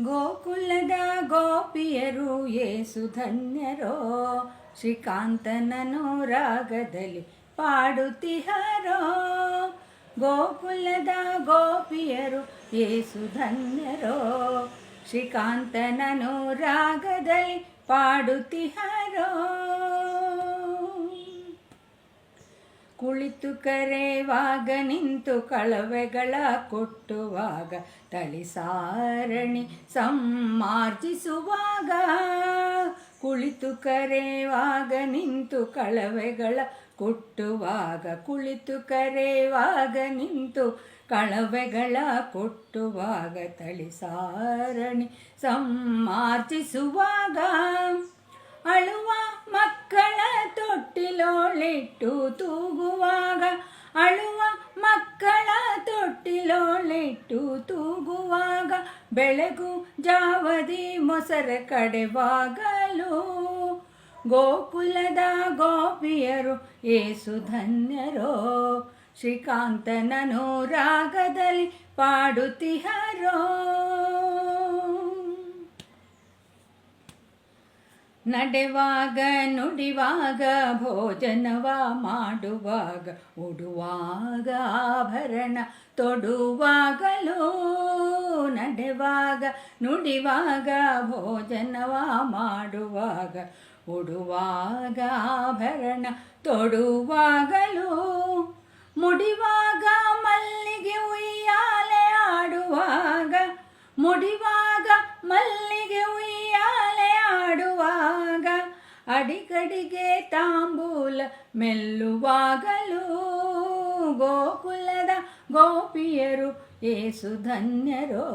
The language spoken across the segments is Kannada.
ಗೋಕುಲದ ಗೋಪಿಯರು ಏಸು ಧನ್ಯರೋ ಶ್ರೀಕಾಂತನನು ರಾಗದಲ್ಲಿ ಪಾಡುತ್ತಿಹರೋ. ಗೋಕುಲದ ಗೋಪಿಯರು ಏಸು ಧನ್ಯರೋ ಶ್ರೀಕಾಂತನನು ರಾಗದಲ್ಲಿ ಪಾಡುತ್ತಿಹರೋ. ಕುಳಿತು ಕರೆವಾಗ ನಿಂತು ಕಳವೆಗಳ ಕೊಟ್ಟುವಾಗ ತಳಿಸಾರಣಿ ಸಮ್ಮಾರ್ಜಿಸುವಾಗ. ಕುಳಿತು ಕರೆವಾಗ ನಿಂತು ಕಳವೆಗಳ ಕೊಟ್ಟುವಾಗ, ಕುಳಿತು ಕರೆವಾಗ ನಿಂತು ಕಳವೆಗಳ ಕೊಟ್ಟುವಾಗ ತಳಿಸಾರಣಿ ಸಮ್ಮಾರ್ಜಿಸುವಾಗ. ಅಳುವ ಮಕ್ಕಳ ತೊಟ್ಟಿಲೋಳಿಟ್ಟು ತೊಟ್ಟಿಲೋಳಿಟ್ಟು ತೂಗುವಾಗ ಬೆಳಗು ಜಾವದಿ ಮೊಸರ ಕಡೆವಾಗಲು. ಗೋಕುಲದ ಗೋಪಿಯರು ಏಸು ಧನ್ಯರೋ ಶ್ರೀಕಾಂತನನು ರಾಗದಲ್ಲಿ ಪಾಡುತ್ತಿಹರೋ. ನಡೆವಾಗ ನುಡಿವಾಗ, ಭೋಜನವ ಮಾಡುವಾಗ, ಉಡುವಾಗ ಆಭರಣ ತೊಡುವಾಗಲೂ ನಡೆವಾಗ, ನುಡಿವಾಗ ಭೋಜನವ ಮಾಡುವಾಗ, ಉಡುವಾಗ ಆಭರಣ ತೊಡುವಾಗಲೂ ಮುಡಿವಾಗ ಮಲ್ಲಿಗೆ ಉಯ್ಯಾಲೆ ಆಡುವಾಗ, ಮುಡಿವಾಗ ಮಲ್ಲಿಗೆ ಅಡಿಗಡಿಗೆ ತಾಂಬೂಲ ಮೆಲ್ಲುವಾಗಲೂ ಗೋಕುಲದ ಗೋಪಿಯರು ಏಸು ಧನ್ಯರೋ.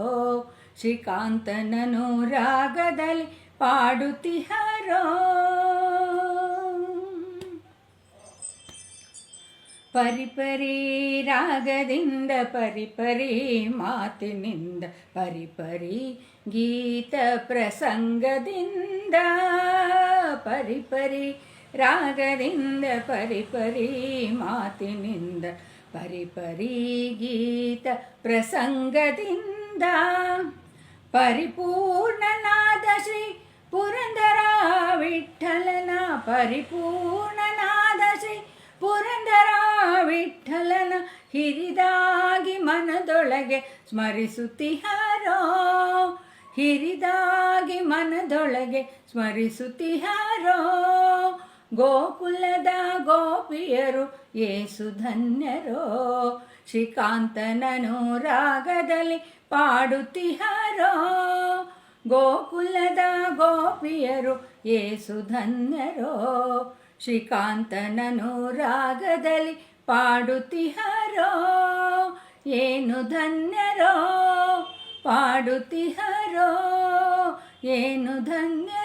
ಶ್ರೀಕಾಂತನನು ರಾಗದಲ್ಲಿ ಪಾಡುತ್ತಿಹರೋ ಪರಿಪರಿ ರಾಗದಿಂದ ಪರಿಪರಿ ಮಾತಿನಿಂದ ಪರಿಪರಿ ಗೀತ ಪ್ರಸಂಗದಿಂದ ಪರಿಪರಿ ರಾಗದಿಂದ ಪರಿಪರಿ ಮಾತಿನಿಂದ ಪರಿಪರಿ ಗೀತ ಪ್ರಸಂಗದಿಂದ ಪರಿಪೂರ್ಣನಾದ ಶ್ರೀ ಪುರಂದರ ವಿಠಲನ, ಪರಿಪೂರ್ಣನಾದ ಶ್ರೀ ಪುರಂದರ ವಿಠಲನ, ಹಿರಿದಾಗಿ ಮನದೊಳಗೆ ಸ್ಮರಿಸುತ್ತಿಹಾರೋ ಹಿರಿದಾಗಿ ಮನದೊಳಗೆ ಸ್ಮರಿಸುತ್ತಿಹಾರೋ ಗೋಕುಲದ ಗೋಪಿಯರು ಏಸು ಧನ್ಯರೋ? ಶ್ರೀಕಾಂತನನು ರಾಗದಲ್ಲಿ ಪಾಡುತ್ತಿಹಾರೋ ಗೋಕುಲದ ಗೋಪಿಯರು ಏಸು ಧನ್ಯರೋ? ಶ್ರೀಕಾಂತನನು ರಾಗದಲ್ಲಿ ಪಾಡುತ್ತಿಹಾರೋ ಏನು ಧನ್ಯರೋ? ಪಾಡುತ್ತಿಹರೋ? ಏನು ಧನ್ಯ